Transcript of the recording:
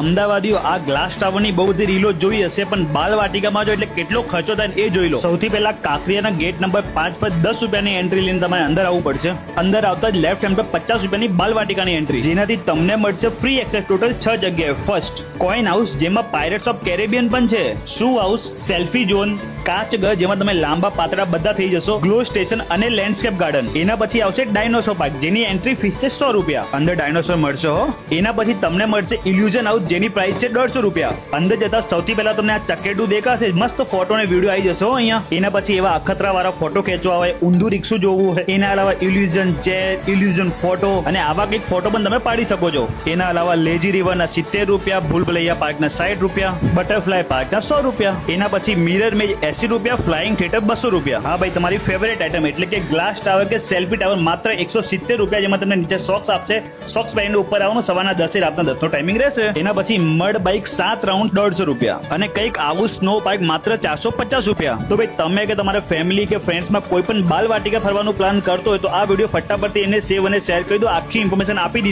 અમદાવાદીઓ આ ગ્લાસ ટાવરની બહુ બધી રીલો જોઈ હશે, પણ બાલ વાટિકામાં જો એટલે કેટલો ખર્ચો થાય એ જોઈ લો. સૌથી પહેલા કાંકરિયાના ગેટ નંબર પાંચ પર દસ રૂપિયાની એન્ટ્રી લઈને તમારે અંદર આવવું પડશે. અંદર આવતા જ લેફ્ટ હેન્ડ પર પચાસ રૂપિયાની બાલ વાટિકાની એન્ટ્રી જેનાથી તમને મળશે ફ્રી એક્સેસ ટોટલ છ જગ્યાએ. ફર્સ્ટ કોઈન હાઉસ જેમાં પાયરેટ્સ ઓફ કેરેબિયન પણ છે. શુ હાઉસ સેલ્ફી ઝોન કાચગર જેમાં તમે લાંબા પાતળા બધા થઈ જશો. ગ્લો સ્ટેશન અને લેન્ડસ્કેપ ગાર્ડન એના પછી આવશે ડાયનોસોર પાર્ક જેની એન્ટ્રી ફીસ છે સો રૂપિયા. અંદર ડાયનોસોર મળશે હો. એના પછી તમને મળશે ઇલ્યુઝન હાઉસ જેની પ્રાઇસ છે દોઢસો રૂપિયા. અંદર જતા સૌથી પહેલા તમને આ ચકેડું દેખાશે. મસ્ત ફોટો ને વીડિયો આવી જશે અહીંયા. એના પછી એવા અખતરા વાળા ફોટો ખેંચવા હોય, ઊંધું રિક્ષું જોવું હોય. એના અલાવા ઇલ્યુઝન ચેર ઇલ્યુઝન ફોટો અને આવા કંઈક ફોટો પણ તમે પાડી શકો છો. એના અલાવા લેજી રિવરના સિત્તેર રૂપિયા, ભૂલભલૈયા પાર્કના સાઠ રૂપિયા બટરફ્લાય પાર્કના સો રૂપિયા. એના પછી મિરર મેજ એસી રૂપિયા ફ્લાઇંગ થિયેટર બસો રૂપિયા. હા ભાઈ, તમારી ફેવરેટ આઈટમ એટલે કે ગ્લાસ ટાવર કે સેલ્ફી ટાવર માત્ર એકસો સિત્તેર રૂપિયા જેમાં તમને નીચે સોક્સ આપશે. સોક્સ પહેરીને ઉપર આવવાનું, સવારના દસે રાતના દસનો ટાઈમિંગ રહેશે. એના પછી મડ બાઇક સાત રાઉન્ડ દોઢસો રૂપિયા અને કંઈક આવું સ્નો બાઇક માત્ર ચારસો પચાસ રૂપિયા. તો ભાઈ તમે કે તમારા ફેમિલી કે ફ્રેન્ડ્સમાં કોઈ પણ બાલ વાટિકા ફરવાનું પ્લાન કરતો હોય તો આ વીડિયો ફટાફટથી એને સેવ અને શેર કરી દો. આખી ઇન્ફોર્મેશન આપી દીધી.